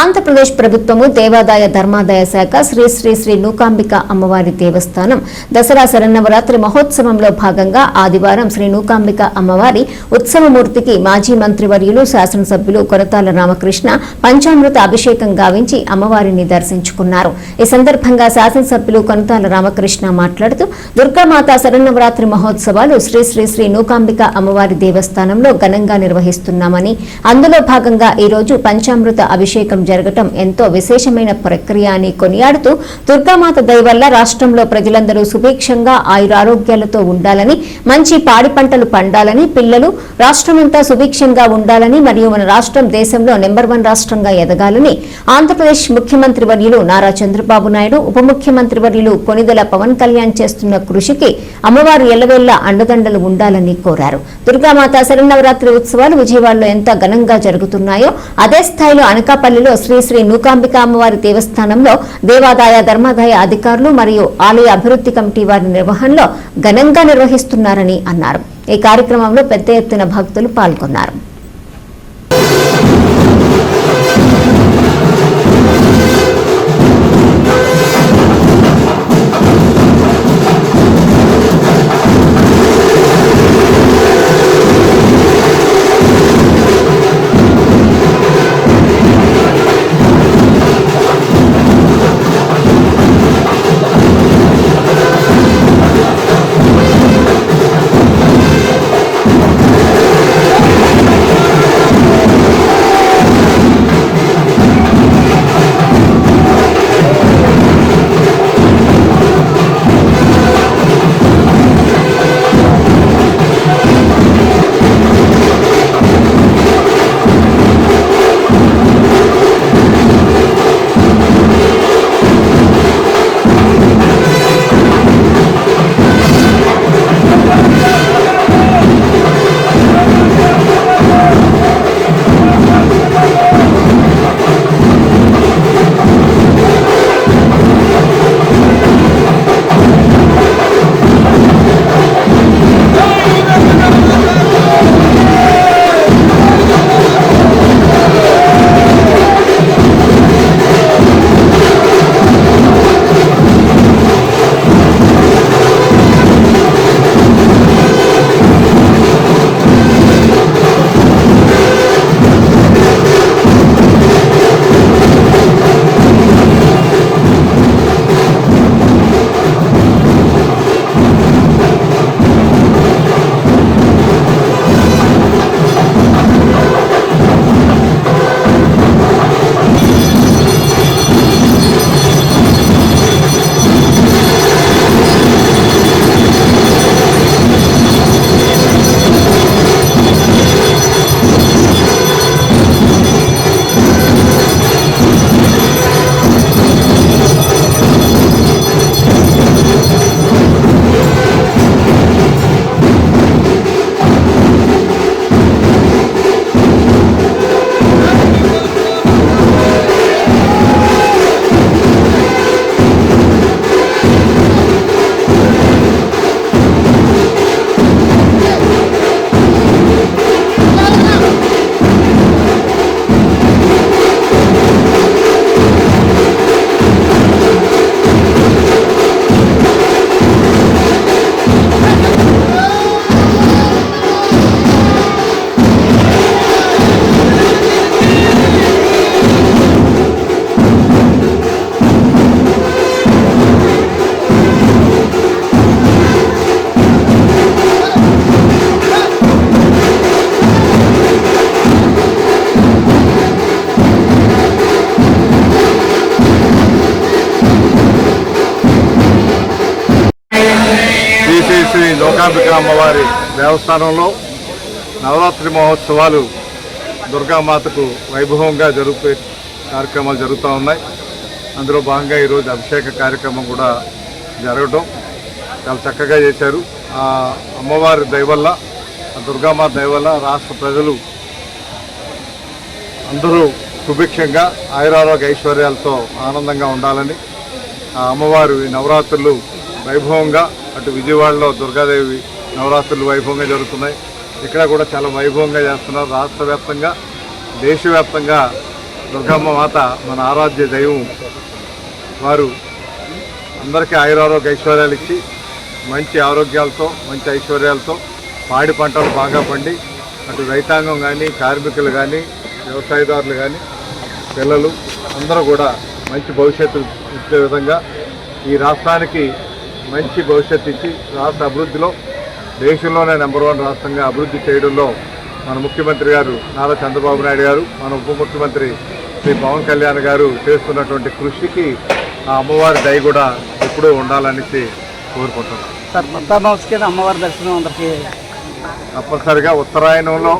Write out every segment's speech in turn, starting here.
ఆంధ్రప్రదేశ్ ప్రభుత్వము దేవాదాయ ధర్మాదాయ శాఖ శ్రీ శ్రీ శ్రీ నూకాంబిక అమ్మవారి దేవస్థానం. దసరా శరన్నవరాత్రి మహోత్సవంలో భాగంగా ఆదివారం శ్రీ నూకాంబిక అమ్మవారి ఉత్సవమూర్తికి మాజీ మంత్రివర్యులు శాసనసభ్యులు కొరతాల రామకృష్ణ పంచామృత అభిషేకం గావించి అమ్మవారిని దర్శించుకున్నారు. ఈ సందర్భంగా శాసనసభ్యులు కొనతాల రామకృష్ణ మాట్లాడుతూ దుర్గామాత శరన్నవరాత్రి మహోత్సవాలు శ్రీ శ్రీ శ్రీ నూకాంబిక అమ్మవారి దేవస్థానంలో ఘనంగా నిర్వహిస్తున్నామని అందులో భాగంగా ఈ రోజు పంచామృత అభిషేకం జరగటం ఎంతో విశేషమైన ప్రక్రియ అని కొనియాడుతూ దుర్గామాత దయ వల్ల రాష్ట్రంలో ప్రజలందరూ సుభిక్షంగా ఆయురారోగ్యాలతో ఉండాలని మంచి పాడి పంటలు పండాలని పిల్లలు రాష్ట్రమంతా సుభిక్షంగా ఉండాలని మరియు మన రాష్ట్రం దేశంలో నెంబర్ వన్ రాష్ట్రంగా ఎదగాలని ఆంధ్రప్రదేశ్ ముఖ్యమంత్రి వర్యులు నారా చంద్రబాబు నాయుడు ఉప ముఖ్యమంత్రి వర్యులు కొనిదల పవన్ కళ్యాణ్ చేస్తున్న కృషికి అమ్మవారు ఎల్లవేళ్ళ అండదండలు ఉండాలని కోరారు. దుర్గామాత శరన్నవరాత్రి ఉత్సవాలు విజయవాడలో ఎంత ఘనంగా జరుగుతున్నాయో అదే స్థాయిలో అనకాపల్లిలో శ్రీ శ్రీ నూకాంబిక అమ్మవారి దేవస్థానంలో దేవాదాయ ధర్మాదాయ అధికారులు మరియు ఆలయ అభివృద్ధి కమిటీ వారి నిర్వహణలో ఘనంగా నిర్వహిస్తున్నారని అన్నారు. ఈ కార్యక్రమంలో పెద్ద ఎత్తున భక్తులు పాల్గొన్నారు. శ్రీ అమ్మవారి దేవస్థానంలో నవరాత్రి మహోత్సవాలు దుర్గామాతకు వైభవంగా జరుపు కార్యక్రమాలు జరుగుతూ ఉన్నాయి. అందులో భాగంగా ఈరోజు అభిషేక కార్యక్రమం కూడా జరగడం చాలా చక్కగా చేశారు. ఆ అమ్మవారి దయవల్ల దుర్గామాత దయవల్ల రాష్ట్ర ప్రజలు అందరూ సుభిక్షంగా ఆయురారోగ్య ఐశ్వర్యాలతో ఆనందంగా ఉండాలని ఆ అమ్మవారు ఈ నవరాత్రులు వైభవంగా అటు విజయవాడలో దుర్గాదేవి నవరాత్రులు వైభవంగా జరుగుతున్నాయి. ఇక్కడ కూడా చాలా వైభవంగా చేస్తున్నారు. రాష్ట్ర వ్యాప్తంగా దేశవ్యాప్తంగా దుర్గమ్మ మాత మన ఆరాధ్య దైవం వారు అందరికీ ఆయురారోగ్య ఐశ్వర్యాలు ఇచ్చి మంచి ఆరోగ్యాలతో మంచి ఐశ్వర్యాలతో పాడి పంటలు బాగా పండి అటు రైతాంగం కానీ కార్మికులు కానీ వ్యవసాయదారులు కానీ పిల్లలు అందరూ కూడా మంచి భవిష్యత్తు ఇచ్చే విధంగా ఈ రాష్ట్రానికి మంచి భవిష్యత్తు ఇచ్చి రాష్ట్ర అభివృద్ధిలో దేశంలోనే నెంబర్ వన్ రాష్ట్రంగా అభివృద్ధి చేయడంలో మన ముఖ్యమంత్రి గారు నారా చంద్రబాబు నాయుడు గారు మన ఉప ముఖ్యమంత్రి శ్రీ పవన్ కళ్యాణ్ గారు చేస్తున్నటువంటి కృషికి ఆ అమ్మవారి దయ కూడా ఎప్పుడూ ఉండాలనేసి కోరుకుంటున్నాం. సార్ అమ్మవారి దర్శనం అందరికీ తప్పనిసరిగా ఉత్తరాయణంలో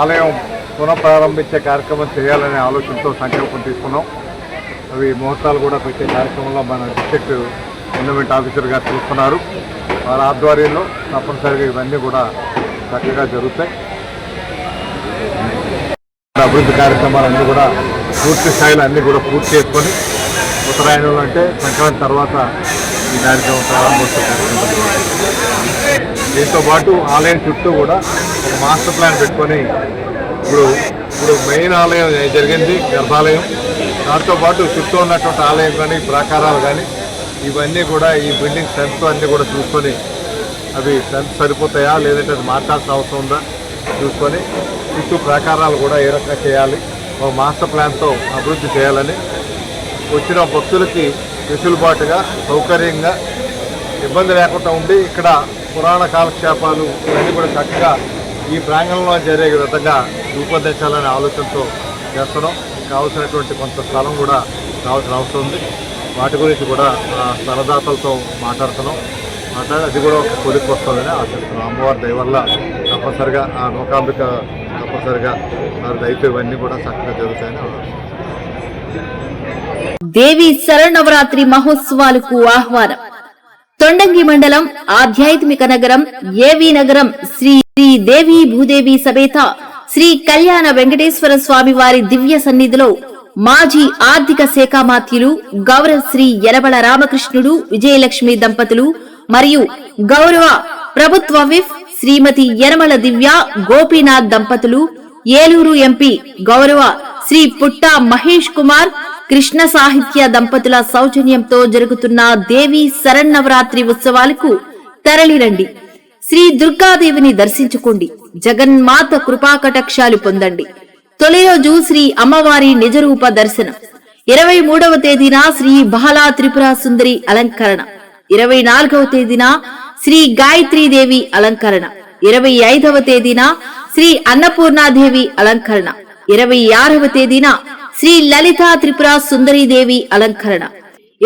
ఆలయం పునఃప్రారంభించే కార్యక్రమం చేయాలనే ఆలోచనతో సంకల్పం తీసుకున్నాం. అవి ముహూర్తాలు కూడా పెట్టే కార్యక్రమంలో మన డిస్ట్రిక్ట్ ఎండోమెంట్ ఆఫీసర్ గారు చూస్తున్నారు వారి ఆధ్వర్యంలో తప్పనిసరిగా ఇవన్నీ కూడా చక్కగా జరుగుతాయి. అభివృద్ధి కార్యక్రమాలన్నీ కూడా పూర్తి స్థాయిలో అన్నీ కూడా పూర్తి చేసుకొని ఉత్తరాయణంలో అంటే సంక్రాంతి తర్వాత ఈ కార్యక్రమం ప్రారంభోత్సవ కార్యక్రమం దీంతో పాటు ఆలయం చుట్టూ కూడా ఒక మాస్టర్ ప్లాన్ పెట్టుకొని ఇప్పుడు ఇప్పుడు మెయిన్ ఆలయం జరిగింది గర్భాలయం. దాంతో పాటు చుట్టూ ఉన్నటువంటి ఆలయం కానీ ప్రాకారాలు కానీ ఇవన్నీ కూడా ఈ బిల్డింగ్ స్ట్రెంత్ అన్నీ కూడా చూసుకొని అవి స్ట్రెంత్ సరిపోతాయా లేదంటే అది మార్చాల్సిన అవసరం ఉందా చూసుకొని చుట్టూ ప్రాకారాలు కూడా ఏ రకంగా చేయాలి ఒక మాస్టర్ ప్లాన్తో అభివృద్ధి చేయాలని వచ్చిన భక్తులకి వెసులుబాటుగా సౌకర్యంగా ఇబ్బంది లేకుండా ఉండి ఇక్కడ పురాణ కాలక్షేపాలు ఇవన్నీ కూడా చక్కగా ఈ ప్రాంగణంలో జరిగే విధంగా రూపొందించాలనే ఆలోచనతో చేస్తున్నాం. కావాల్సినటువంటి కొంత స్థలం కూడా కావాల్సిన అవసరం ఉంది. వాటి గురించి కూడా స్థలదాతలతో మాట్లాడుతున్నాం. మాట్లాడి అది కూడా ఒక కొలికి వస్తుందని ఆశిస్తున్నాం. అమ్మవారి దయ వల్ల తప్పనిసరిగా ఆ నూకాంబిక తప్పనిసరిగా వారి దయతో ఇవన్నీ కూడా చక్కగా జరుగుతాయని దేవి శరణవరాత్రి మహోత్సవాలకు ఆహ్వానం. తొండంగి మండలం ఆధ్యాత్మిక నగరం ఏవి నగరం శ్రీ శ్రీ దేవి భూదేవి సమేత శ్రీ కళ్యాణ వెంకటేశ్వర స్వామి వారి దివ్య సన్నిధిలో మాజీ ఆర్థిక శాఖ మాత్యులు గౌరవ శ్రీ యలబల రామకృష్ణుడు విజయలక్ష్మి దంపతులు మరియు గౌరవ ప్రభుత్వ విఫ్ శ్రీమతి యనమల దివ్య గోపీనాథ్ దంపతులు ఏలూరు ఎంపీ గౌరవ శ్రీ పుట్టా మహేష్ కుమార్ కృష్ణ సాహిత్య దంపతుల సౌజన్యంతో జరుగుతున్న దేవి శరన్నవరాత్రి ఉత్సవాలకు తరలిరండి. శ్రీ దుర్గాదేవిని దర్శించుకోండి. జగన్మాత కృపాకటాక్షాలు పొందండి. తొలి రోజు శ్రీ అమ్మవారి నిజరూప దర్శనం. ఇరవై మూడవ తేదీన శ్రీ బహలా త్రిపుర సుందరి అలంకరణ. ఇరవై నాలుగవ తేదీన శ్రీ గాయత్రీదేవి అలంకరణ. ఇరవై ఐదవ తేదీన శ్రీ అన్నపూర్ణాదేవి అలంకరణ. ఇరవై ఆరవ తేదీన శ్రీ లలితా త్రిపుర సుందరీదేవి అలంకరణ.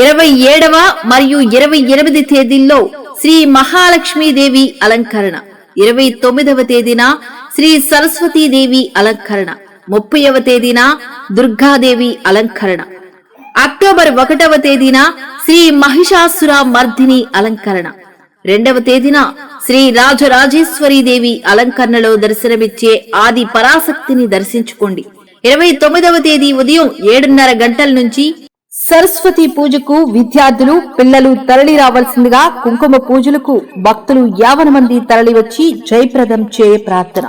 ఇరవై ఏడవ మరియు ఇరవై ఎనిమిది తేదీల్లో శ్రీ మహాలక్ష్మీదేవి అలంకరణ. ఇరవై తొమ్మిదవ తేదీన శ్రీ సరస్వతీదేవి అలంకరణ. ముప్పైవ తేదీన దుర్గాదేవి అలంకరణ. అక్టోబర్ ఒకటవ తేదీన శ్రీ మహిషాసుర మర్దిని అలంకరణ. రెండవ తేదీన శ్రీ రాజరాజేశ్వరి దేవి అలంకరణలో దర్శనమిచ్చే ఆది పరాశక్తిని దర్శించుకోండి. ఇరవై తొమ్మిదవ తేదీ ఉదయం ఏడున్నర గంటల నుంచి సరస్వతి పూజకు విద్యార్థులు పిల్లలు తరలి రావాల్సిందిగా కుంకుమ పూజలకు భక్తులు యావన మంది తరలివచ్చి జయప్రదం చేయ ప్రార్థన.